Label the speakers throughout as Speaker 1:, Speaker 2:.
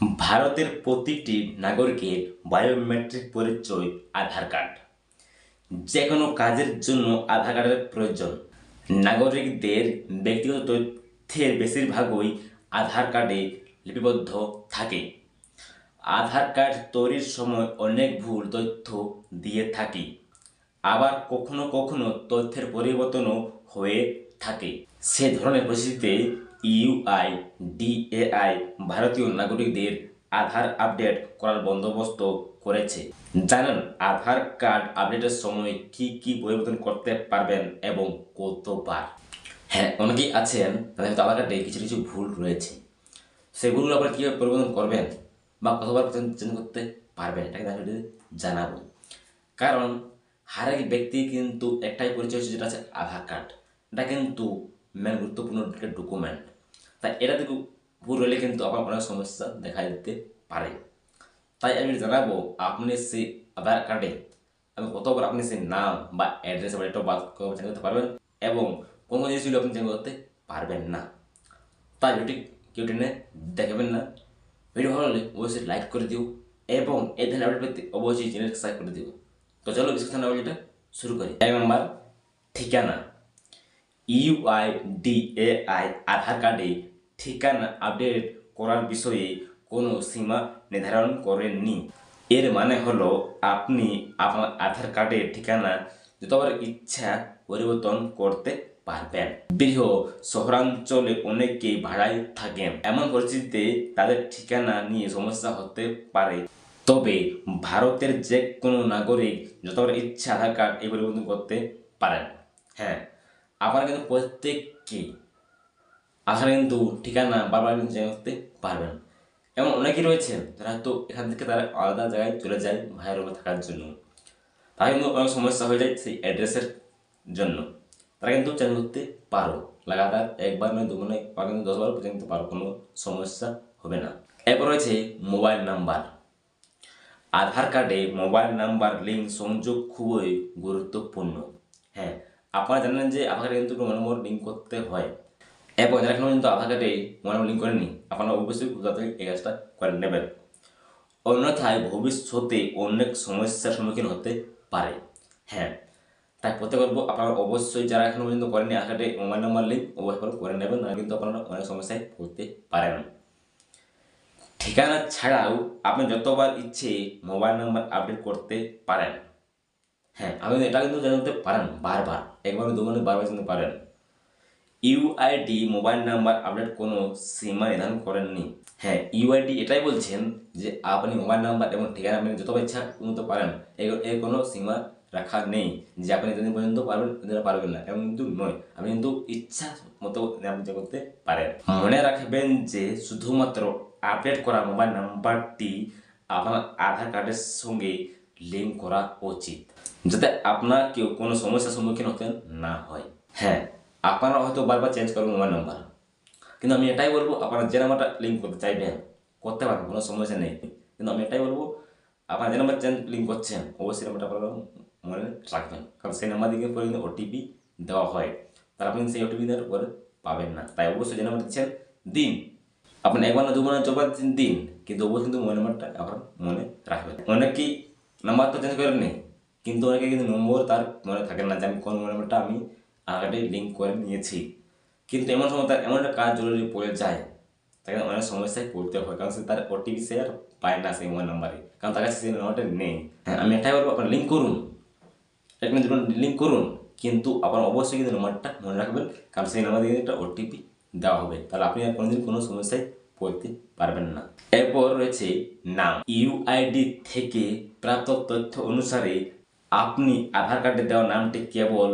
Speaker 1: ভারতের প্রতিটি নাগরিকের বায়োমেট্রিক পরিচয় আধার কার্ড। যে কোনো কাজের জন্য আধার কার্ডের প্রয়োজন। নাগরিকদের ব্যক্তিগত তথ্যের বেশিরভাগই আধার কার্ডে লিপিবদ্ধ থাকে। আধার কার্ড তৈরির সময় অনেক ভুল তথ্য দিয়ে থাকি। আবার কখনো কখনো তথ্যের পরিবর্তনও হয়ে থাকে। সে ধরনের পরিস্থিতিতে ইউআই ডিএআই ভারতীয় নাগরিকদের আধার আপডেট করার বন্দোবস্ত করেছে। জানেন, আধার কার্ড আপডেটের সময় কি কি পরিবর্তন করতে পারবেন এবং কতবার? হ্যাঁ অনেকেই আছেন, তাদের হয়তো আধার কার্ডে কিছু কিছু ভুল রয়েছে। সেগুলো আপনারা কীভাবে পরিবর্তন করবেন বা কতবার চেঞ্জ করতে পারবেন আমি ভিডিওতে জানাব। কারণ হারেক ব্যক্তি কিন্তু একটাই পরিচয় হচ্ছে, যেটা আছে আধার কার্ড। এটা কিন্তু মেন গুরুত্বপূর্ণ একটা ডকুমেন্ট তাই এটা থেকে ভুল হলে কিন্তু আপনার অনেক সমস্যা দেখা দিতে পারে। তাই আমি জানাব, আপনি সেই আধার কার্ডে আমি কতবার আপনি সেই নাম বা অ্যাড্রেস বা বার্থ চেঞ্জ করতে পারবেন এবং কোন জিনিসগুলো আপনি চেঞ্জ করতে পারবেন না। তাই ভিডিওটি কেউ টেনে দেখবেন না। ভিডিও ভালো লাগলে অবশ্যই লাইক করে দিও এবং এই ধরনের আপডেট পেতে অবশ্যই চ্যানেল সাবস্ক্রাইব করে দিও। তো চলো এটা শুরু করি। এক নম্বর ঠিকানা ইউআইডিএআই আধার কার্ডে ঠিকানা আপডেট করার বিষয়ে কোনো সীমা নির্ধারণ করেননি। এর মানে হলো আপনি আপনার আধার কার্ডের ঠিকানা যতবার ইচ্ছা পরিবর্তন করতে পারবেন। বৃহ শহরাঞ্চলে অনেকেই ভাড়ায় থাকেন। এমন পরিস্থিতিতে তাদের ঠিকানা নিয়ে সমস্যা হতে পারে। তবে ভারতের যে কোনো নাগরিক যতবার ইচ্ছা আধার কার্ড এই পরিবর্তন করতে পারেন। হ্যাঁ আপনারা কিন্তু প্রত্যেককে আধার কিন্তু ঠিকানা বারবার কিন্তু চেঞ্জ করতে পারবেন। এমন অনেকেই রয়েছেন যারা তো এখান থেকে তারা আলাদা জায়গায় চলে যায় ভাইয়ের উপর থাকার জন্য। তারা কিন্তু অনেক সমস্যা হয়ে যায় সেই অ্যাড্রেসের জন্য। তারা কিন্তু চেঞ্জ করতে পারো, লাগাতার একবার নয়, দুবার নয়, বা কিন্তু দশবার পর্যন্ত পারো, কোনো সমস্যা হবে না। এরপর রয়েছে মোবাইল নাম্বার। আধার কার্ডে মোবাইল নাম্বার, লিঙ্ক, সংযোগ খুবই গুরুত্বপূর্ণ। আপনারা জানেন যে আধার কার্ডে কিন্তু মোবাইল নম্বর লিঙ্ক করতে হয়। এবং যারা এখনও কিন্তু আধার কার্ডে মোবাইল নম্বর লিঙ্ক করেনি আপনারা অবশ্যই তাদের এই কাজটা করে নেবেন। অন্যথায় ভবিষ্যতে অনেক সমস্যার সম্মুখীন হতে পারে। হ্যাঁ তাই প্রত্যেক বলব আপনারা অবশ্যই যারা এখনও পর্যন্ত করেনি আধার কার্ডে মোবাইল নাম্বার লিঙ্ক অবশ্যই করে নেবেন না কিন্তু আপনারা অনেক সমস্যায় পড়তে পারেন। ঠিকানা ছাড়াও আপনি যতবার ইচ্ছে মোবাইল নাম্বার আপডেট করতে পারেন। হ্যাঁ আপনি এটা কিন্তু জানতে পারেন, বারবার, একবার দুবার বারবার জানতে পারেন। ইউআইডি মোবাইল নাম্বার আপডেট কোনো সীমা নির্ধারণ করেননি। হ্যাঁ ইউআইডি এটাই বলছেন যে আপনি মোবাইল নাম্বার এবং ঠিকানা আপনি যতবার ইচ্ছা উন্নত পারেন, এর কোনো সীমা রাখা নেই যে আপনি যতদিন পর্যন্ত পারবেন এতদিন পারবেন না। এমন কিন্তু নয়, আপনি কিন্তু ইচ্ছা মতো আপনি করতে পারেন। মনে রাখবেন যে শুধুমাত্র আপডেট করা মোবাইল নাম্বারটি আপনার আধার কার্ডের সঙ্গে লিঙ্ক করা উচিত। যাতে আপনার কেউ কোনো সমস্যার সম্মুখীন হতে না হয়। হ্যাঁ আপনারা হয়তো বারবার চেঞ্জ করবেন মোবাইল নাম্বার কিন্তু আমি এটাই বলব, আপনারা যে নাম্বারটা লিঙ্ক করতে চাইবেন করতে পারবেন, কোনো সমস্যা নেই। কিন্তু আমি এটাই বলব, আপনারা যে নাম্বার চেঞ্জ লিঙ্ক করছেন অবশ্যই নাম্বারটা আপনারা মনে রাখবেন। কারণ সেই নাম্বার দিকে পরে কিন্তু ওটিপি দেওয়া হয়। তাহলে আপনি সেই ওটিপি দেওয়ার পরে পাবেন না। তাই অবশ্যই যে নাম্বার দিচ্ছেন, দিন। আপনি একবার না দুবার না দিন। কিন্তু অবশ্যই কিন্তু মোবাইল নাম্বারটা আপনার মনে রাখবেন। অনেকেই নাম্বার তো চেঞ্জ করেননি। কিন্তু অনেকে কিন্তু নম্বর তার মনে থাকে না যে আমি কোন নাম্বারটা আমি আগে লিঙ্ক করে নিয়েছি। কিন্তু এমন সময় তার এমন একটা কাজ জরুরি পড়ে যায়, তাকে অনেক সমস্যায় পড়তে হয়, কারণ সে তার ওটিপি সে আর পায় না সেই মোবাইল নাম্বারে। কারণ তার কাছে সেই নাম্বারটা নেই। হ্যাঁ আমি এটাই বলব, আপনার লিঙ্ক করুন। এক মিনিট লিঙ্ক করুন। কিন্তু আপনার অবশ্যই কিন্তু নম্বরটা মনে রাখবেন, কারণ সেই নাম্বার দিয়ে একটা ওটিপি দেওয়া হবে। তাহলে আপনি আর কোনোদিন কোনো সমস্যায় পড়তে পারবেন না। এরপর রয়েছে নাম। ইউআইডি থেকে প্রাপ্ত তথ্য অনুসারে আপনি আধার কার্ডে দেওয়া নামটি কেবল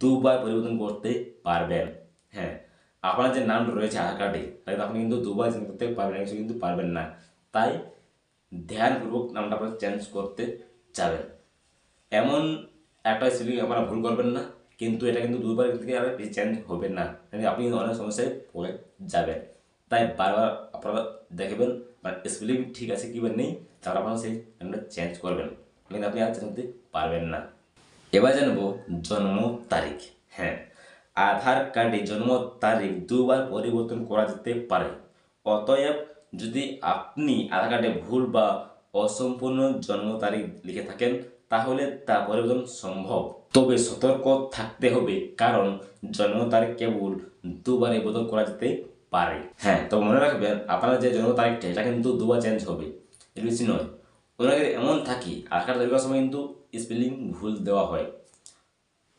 Speaker 1: দুবার পরিবর্তন করতে পারবেন। হ্যাঁ আপনার যে নাম রয়েছে আধার কার্ডে, তাহলে আপনি কিন্তু দুবার চেঞ্জ করতে পারবেন কিছু কিন্তু পারবেন না। তাই ধ্যানপূর্বক নামটা আপনার চেঞ্জ করতে যাবেন। এমন একটা স্পেলিং আপনারা ভুল করবেন না, কিন্তু এটা কিন্তু দুবার থেকে আর চেঞ্জ হবে না। মানে আপনি অনেক সমস্যায় পড়ে যাবেন। তাই বারবার আপনারা দেখবেন মানে স্পেলিং ঠিক আছে কি নেই, তারপর আপনারা সেই নামটা চেঞ্জ করবেন। কিন্তু আপনি চেঞ্জ করতে পারবেন না। এবার জানব জন্ম তারিখ। হ্যাঁ আধার কার্ডে জন্ম তারিখ দুবার পরিবর্তন করা যেতে পারে। অতএব যদি আপনি আধার কার্ডে ভুল বা অসম্পূর্ণ জন্ম তারিখ লিখে থাকেন, তাহলে তা পরিবর্তন সম্ভব। তবে সতর্ক থাকতে হবে, কারণ জন্ম তারিখ কেবল দুবারে বদল করা যেতে পারে। হ্যাঁ তো মনে রাখবেন, আপনার যে জন্ম তারিখটা, এটা কিন্তু দুবার চেঞ্জ হবে। এর বেশি নয়। ওনাকে এমন থাকি আধার কার্ড সময় কিন্তু স্পেলিং ভুল দেওয়া হয়।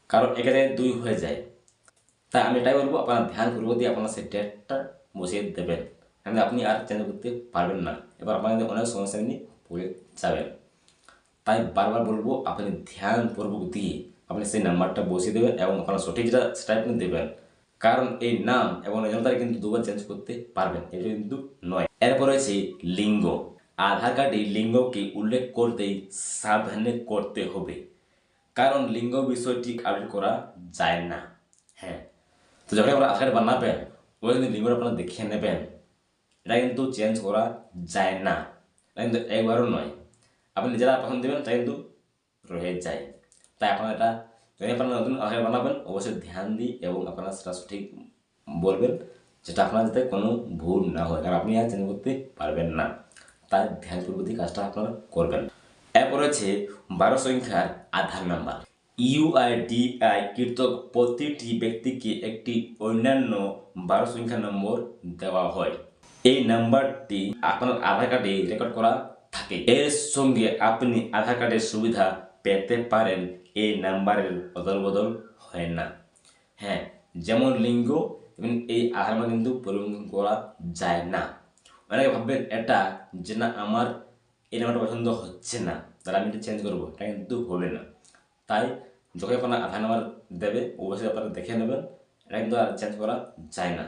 Speaker 1: কারণ এখানে দুই হয়ে যায়। তাই আমি এটাই বলব, আপনার ধ্যান পূর্বক দিয়ে আপনার সেই ডেটটা বসিয়ে দেবেন। তাহলে আপনি আর চেঞ্জ করতে পারবেন না। এবার আপনাদের অনেক সমস্যা নিয়ে পড়ে যাবেন। তাই বারবার বলব, আপনি ধ্যান পূর্বক দিয়ে আপনি সেই নাম্বারটা বসিয়ে দেবেন এবং আপনার সঠিক যেটা সেটা আপনি দেবেন কারণ এই নাম এবং এই জনতারে কিন্তু দুবার চেঞ্জ করতে পারবেন। এটা কিন্তু নয়। এরপর রয়েছে লিঙ্গ। আধার কার্ডে লিঙ্গকে উল্লেখ করতেই সাবধানে করতে হবে। কারণ লিঙ্গ বিষয়টি আপডেট করা যায় না। হ্যাঁ তো যখন আপনারা আধার কার্ড বানাবেন, ওই কিন্তু লিঙ্গটা আপনারা দেখে নেবেন। এটা কিন্তু চেঞ্জ করা যায় না। এটা কিন্তু একবারও নয়। আপনি নিজেরা পছন্দ দেবেন তা কিন্তু রয়ে যায়। তাই আপনারা এটা, যদি আপনারা নতুন আধার বানাবেন, অবশ্যই ধ্যান দিই এবং আপনারা সেটা সঠিক বলবেন, যেটা আপনার যাতে কোনো ভুল না হয়। কারণ আপনি আর চেঞ্জ করতে পারবেন না। তাই ধ্যানপূর্বক কাজটা আপনারা করবেন। এরপর হচ্ছে বারো সংখ্যার আধার নাম্বার। ইউআইডিআই কৃতক প্রতিটি ব্যক্তিকে একটি অন্যান্য বারো সংখ্যা নম্বর দেওয়া হয়। এই নাম্বারটি আপনার আধার কার্ডে রেকর্ড করা থাকে। এর সঙ্গে আপনি আধার কার্ডের সুবিধা পেতে পারেন। এই নাম্বারের অদল বদল হয় না। হ্যাঁ যেমন লিঙ্গ এই আধার কিন্তু পরিবর্তন করা যায় না। অনেকে ভাববেন, এটা যে না আমার এই নাম্বারটা পছন্দ হচ্ছে না, তাহলে আমি এটা চেঞ্জ করব, এটা কিন্তু হবে না। তাই যখন আপনার আধার নাম্বার দেবে, অবশ্যই আপনারা দেখে নেবেন, এটা কিন্তু আর চেঞ্জ করা যায় না।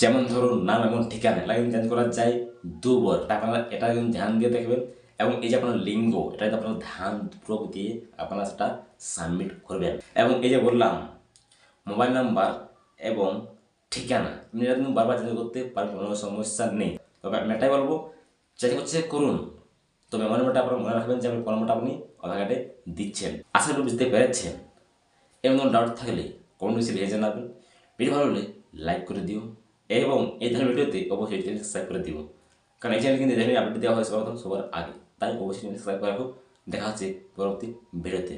Speaker 1: যেমন ধরুন, নাম এবং ঠিকানা, এটা কিন্তু চেঞ্জ করা যায় দুবার। আপনারা এটা কিন্তু ধ্যান দিয়ে দেখবেন, এবং এই যে আপনার লিঙ্গ, এটা কিন্তু আপনার ধ্যান পূর্বক দিয়ে আপনারা সেটা সাবমিট করবেন। এবং এই যে বললাম মোবাইল নাম্বার এবং ঠিকানা, আপনি এটা কিন্তু বারবার চেঞ্জ করতে পারেন কোনো সমস্যা নেই। তবে আমি এটাই বলব চেঞ্জ করছে করুন। তবে মনে মনে আপনারা মনে রাখবেন যে আপনি নম্বরটা আপনি কার্ডে দিচ্ছেন। আশা করি বুঝতে পেরেছেন। এবং কোনো ডাউট থাকলে কমেন্ট বক্সে লিখে জানাবেন। ভিডিও ভালো হলে লাইক করে দিও। এবং এই ধরনের ভিডিওতে অবশ্যই চ্যানেল সাবস্ক্রাইব করে দিও। কারণ এই চ্যানেল কিন্তু এই ধরনের আপডেট দেওয়া হয় সবার আগে। তাই অবশ্যই সাবস্ক্রাইব করে রাখো। দেখা হচ্ছে পরবর্তী ভিডিওতে।